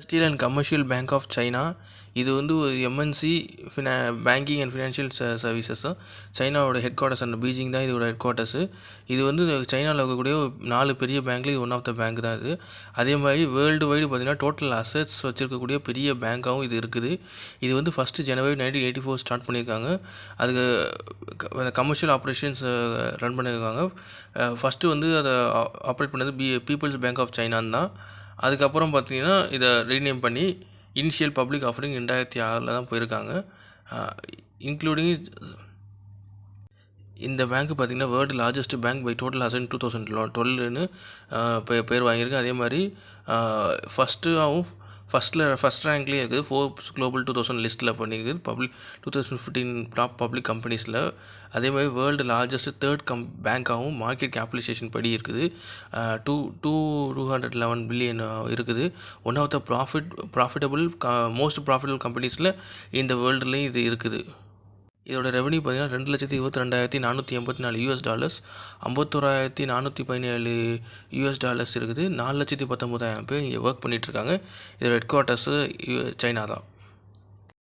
Industrial and commercial bank of China இது வந்து ஒரு எம்என்சி ஃபினா பேங்கிங் அண்ட் ஃபினான்ஷியல் ச சர்வீசஸும் சைனாவோட ஹெட் குவார்ட்டர்ஸ் அண்ட் பீஜிங் தான் இதோட ஹெட் குவார்ட்டர்ஸு இது வந்து சைனாவில் இருக்கக்கூடிய நாலு பெரிய பேங்க்கில் இது ஒன் ஆஃப் த பேங்க் தான் இது. அதே மாதிரி வேர்ல்டு வைடு பார்த்திங்கன்னா டோட்டல் அசட்ஸ் வச்சுருக்கக்கூடிய பெரிய பேங்க்காகவும் இது இருக்குது. இது வந்து first January nineteen eighty four start பண்ணியிருக்காங்க. அதுக்கு கமர்ஷியல் ஆப்ரேஷன்ஸ் ரன் பண்ணியிருக்காங்க. ஃபஸ்ட்டு வந்து அதை ஆப்ரேட் பண்ணது பி பீப்புள்ஸ் பேங்க் ஆஃப் சைனான் தான். அதுக்கப்புறம் பார்த்தீங்கன்னா இதை ரீநேம் பண்ணி இனிஷியல் பப்ளிக் ஆஃபரிங் ரெண்டாயிரத்தி ஆறில் தான் போயிருக்காங்க. இன்க்ளூடிங் இந்த பேங்க் பார்த்திங்கன்னா world largest bank by total Hasan two thousand டுவெல்னு பேர் வாங்கியிருக்கு. அதே மாதிரி ஃபஸ்ட்டாகவும் ஃபஸ்ட்டில் ஃபஸ்ட் ரேங்க்லேயே இருக்குது. ஃபோர்ஸ் குளோபல் டூ தௌசண்ட் லிஸ்ட்டில் பண்ணியிருக்குது public two thousand fifteen top public கம்பெனிஸில் அதே மாதிரி வேர்ல்டு லார்ஜஸ்ட் தேர்ட் கம் பேங்க்காகவும் மார்க்கெட் கேபிடலைசேஷன் படி இருக்குது. Two two two hundred eleven billion இருக்குது. One of the profit profitable க மோஸ்ட் ப்ராஃபிட்டபுள் கம்பெனிஸில் இந்த வேர்ல்டுலேயும் இது இருக்குது. இதோட ரெவன்யூ பார்த்தீங்கன்னா ரெண்டு லட்சத்தி இருபத்தி ரெண்டாயிரத்தி நானூற்றி எண்பத்தி நாலு யூஎஸ் டாலர்ஸ் ஐம்பத்தோராயிரத்தி நானூற்றி பதினேழு யூஎஸ் டாலர்ஸ் இருக்குது. நாலு லட்சத்தி பத்தொம்போதாயிரம் பேர் இங்கே ஒர்க் பண்ணிகிட்ருக்காங்க இதோட ஹெட் குவார்ட்டர்ஸு சைனா தான்.